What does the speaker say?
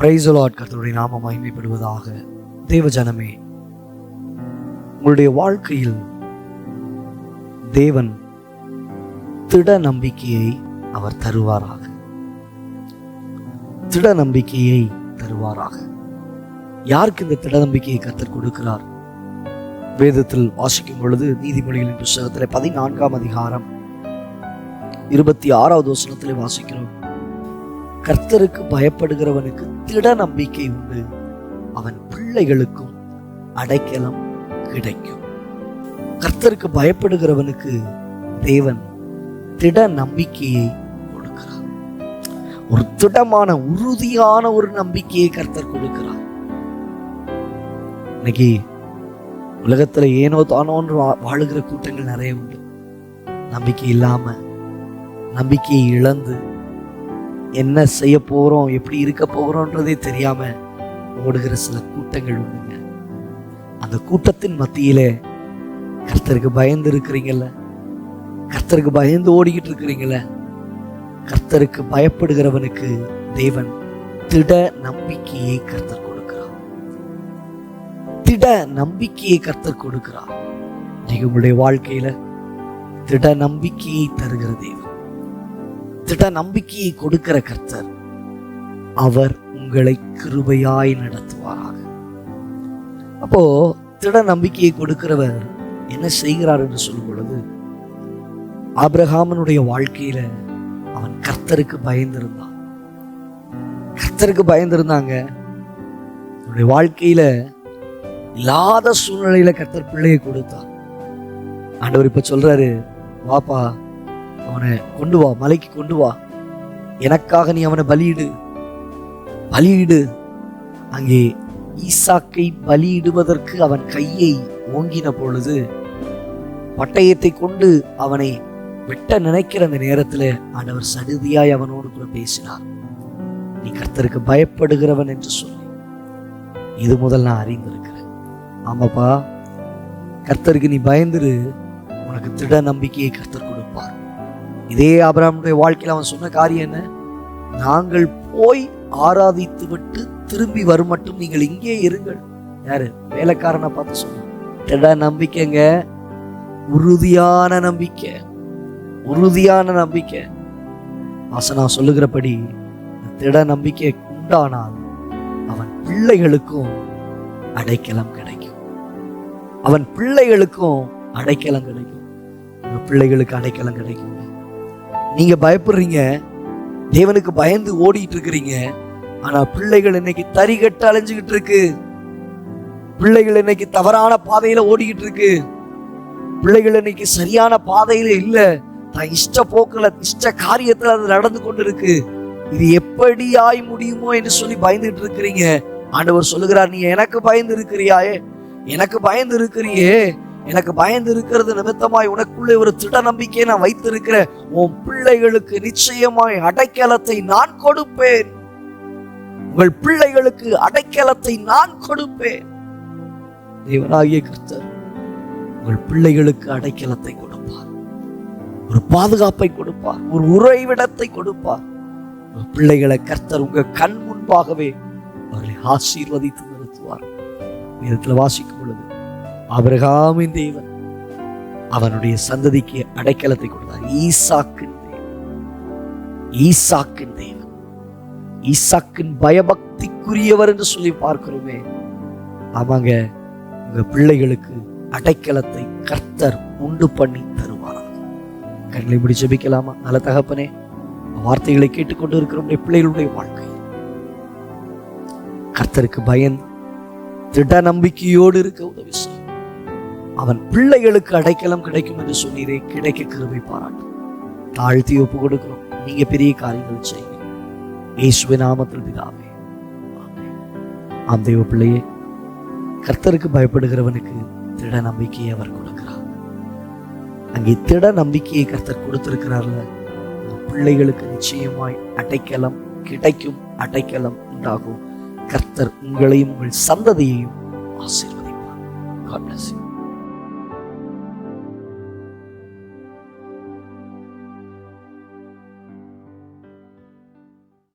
பிரைசலாட் கர்த்தருடைய நாம மகிமைப்படுவதாக. தேவ ஜனமே உங்களுடைய வாழ்க்கையில் தேவன் திட நம்பிக்கையை அவர் தருவாராக. திட நம்பிக்கையை தருவாராக. யாருக்கு இந்த திட நம்பிக்கையை கர்த்தர் கொடுக்கிறார்? வேதத்தில் வாசிக்கும் பொழுது நீதிமொழிகளின் புஸ்தகத்தில் பதினான்காம் அதிகாரம் இருபத்தி ஆறாவது வசனத்தில் வாசிக்கிறோம். கர்த்தருக்கு பயப்படுகிறவனுக்கு திட நம்பிக்கை உண்டு. அவன் பிள்ளைகளுக்கும் அடைக்கலம் கிடைக்கும். கர்த்தருக்கு பயப்படுகிறவனுக்கு தேவன் திட நம்பிக்கையை கொடுக்கிறார். ஒரு திடமான உறுதியான ஒரு நம்பிக்கையை கர்த்தர் கொடுக்கிறார். இன்னைக்கு உலகத்துல ஏனோ தானோன்று வா- வாழுகிற கூட்டங்கள் நிறைய உண்டு. நம்பிக்கை இல்லாம நம்பிக்கையை இழந்து என்ன செய்ய போறோம் எப்படி இருக்க போகிறோன்றதே தெரியாம ஓடுகிற சில கூட்டங்கள் உண்டுங்க. அந்த கூட்டத்தின் மத்தியிலே கர்த்தருக்கு பயந்து இருக்கிறீங்கள கர்த்தருக்கு பயந்து ஓடிக்கிட்டு இருக்கிறீங்கள கர்த்தருக்கு பயப்படுகிறவனுக்கு தேவன் திட நம்பிக்கையை கர்த்தர் கொடுக்கிறார். திட நம்பிக்கையை கர்த்தர் கொடுக்கிறார். நீங்க உங்களுடைய வாழ்க்கையில திட நம்பிக்கையை தருகிற தேவன். திட நம்பிக்கையை கொடுக்கிற கர்த்தர் அவர் உங்களை கிருபையாய் நடத்துவாராக. அப்போ திட நம்பிக்கையை கொடுக்கிறவர் என்ன செய்கிறார் என்று சொல்லும் பொழுது ஆபிரகாமனுடைய வாழ்க்கையில அவன் கர்த்தருக்கு பயந்திருந்தான். கர்த்தருக்கு பயந்திருந்தாங்க. அவனுடைய வாழ்க்கையில இல்லாத சூழ்நிலையில கர்த்தர் பிள்ளையை கொடுத்தான். ஆண்டவர் இப்ப சொல்றாரு வாப்பா அவனை கொண்டு வா மலைக்கு கொண்டு வா. எனக்காக நீ அவனை பலியிடு. பலியிடு. அங்கே ஈசாக்கை பலியிடுவதற்கு அவன் கையை ஓங்கின பொழுது பட்டயத்தை கொண்டு அவனை வெட்ட நினைக்கிற அந்த நேரத்துல ஆண்டவர் சடுதியாய் அவனோடு கூட பேசினார். நீ கர்த்தருக்கு பயப்படுகிறவன் என்று சொல்லி. இது முதல் நான் அறிந்திருக்கிறேன். ஆமாப்பா கர்த்தருக்கு நீ பயந்துரு. உனக்கு திட நம்பிக்கையை கர்த்தர் இதே ஆபிரகாமுடைய வாழ்க்கையில் அவன் சொன்ன காரியம் என்ன? நாங்கள் போய் ஆராதித்து விட்டு திரும்பி வரும் மட்டும் நீங்கள் இங்கே இருங்கள். யாரு? வேலைக்காரனை பார்த்து சொன்னான். நம்பிக்கைங்க? உறுதியான நம்பிக்கை. உறுதியான நம்பிக்கை. வாசனா சொல்லுகிறபடி திட நம்பிக்கை உண்டானால் அவன் பிள்ளைகளுக்கும் அடைக்கலம் கிடைக்கும். அவன் பிள்ளைகளுக்கும் அடைக்கலம் கிடைக்கும். பிள்ளைகளுக்கு அடைக்கலம் கிடைக்கும் நீங்க பயப்படுறீங்க. தேவனுக்கு பயந்து ஓடிட்டு இருக்கிறீங்க ஆனா பிள்ளைகள் இன்னைக்கு தறிகட்டு அலைஞ்சுகிட்டு இருக்கு பிள்ளைகள் இன்னைக்கு தவறான பாதையில ஓடிக்கிட்டு இருக்கு பிள்ளைகள் இன்னைக்கு சரியான பாதையில இல்ல. தான் இஷ்ட போக்குல இஷ்ட காரியத்துல அது நடந்து கொண்டு இருக்கு இது எப்படியாய் முடியுமோ என்று சொல்லி பயந்துட்டு இருக்கிறீங்க ஆண்டவர் சொல்லுகிறார் நீ எனக்கு பயந்து இருக்கிறியாயே? எனக்கு பயந்து இருக்கிறியே? எனக்கு பயந்து இருக்கிறது நிமித்தமாய் உனக்குள்ளே ஒரு திட நம்பிக்கையை நான் வைத்திருக்கிறேன். உன் பிள்ளைகளுக்கு நிச்சயமாய் அடைக்கலத்தை நான் கொடுப்பேன். உங்கள் பிள்ளைகளுக்கு அடைக்கலத்தை நான் கொடுப்பேன். தேவனாகிய கர்த்தர் உங்கள் பிள்ளைகளுக்கு அடைக்கலத்தை கொடுப்பார். ஒரு பாதுகாப்பை கொடுப்பார். ஒரு உறைவிடத்தை கொடுப்பார். உங்கள் பிள்ளைகளை கர்த்தர் உங்க கண் முன்பாகவே அவர்களை ஆசீர்வதித்து நிறுத்துவார் நேரத்தில் வாசிக்கும் பொழுது அபிரகாமின் தேவன் அவனுடைய சந்ததிக்கு அடைக்கலத்தை கொடுத்தார். ஈசாக்கின் தேவன். ஈசாக்கின் தேவன். ஈசாக்கின் பயபக்திக்குரியவர் என்று சொல்லி பார்க்கிறோமே. ஆமாங்க உங்க பிள்ளைகளுக்கு அடைக்கலத்தை கர்த்தர் உண்டு பண்ணி தருவாராம் கண்களை முடி ஜபிக்கலாமா? நல்ல தகப்பனே வார்த்தைகளை கேட்டுக்கொண்டு இருக்கிற பிள்ளைகளுடைய வாழ்க்கை. கர்த்தருக்கு பயந்து திட நம்பிக்கையோடு இருக்க உதவி செய்யும். அவன் பிள்ளைகளுக்கு அடைக்கலம் கிடைக்கும் என்று சொன்னீரே கிடைக்க கிருபை பாராட்டும் தாழ்த்தி ஒப்பு கொடுக்கிறோம். நீங்க பெரிய காரியங்கள் செய்யுங்க. இயேசுவை நாமத்தில் பிதாவே. ஆம் தெய்வ பிள்ளையே கர்த்தருக்கு பயப்படுகிறவனுக்கு திட நம்பிக்கையை அவர் கொடுக்கிறார். அங்கே திட நம்பிக்கையை கர்த்தர் கொடுத்திருக்கிறார்ல பிள்ளைகளுக்கு நிச்சயமாய் அடைக்கலம் கிடைக்கும் அடைக்கலம் உண்டாகும். கர்த்தர் உங்களையும் உங்கள் சந்ததியையும் ஆசீர்வதிப்பார். God bless you.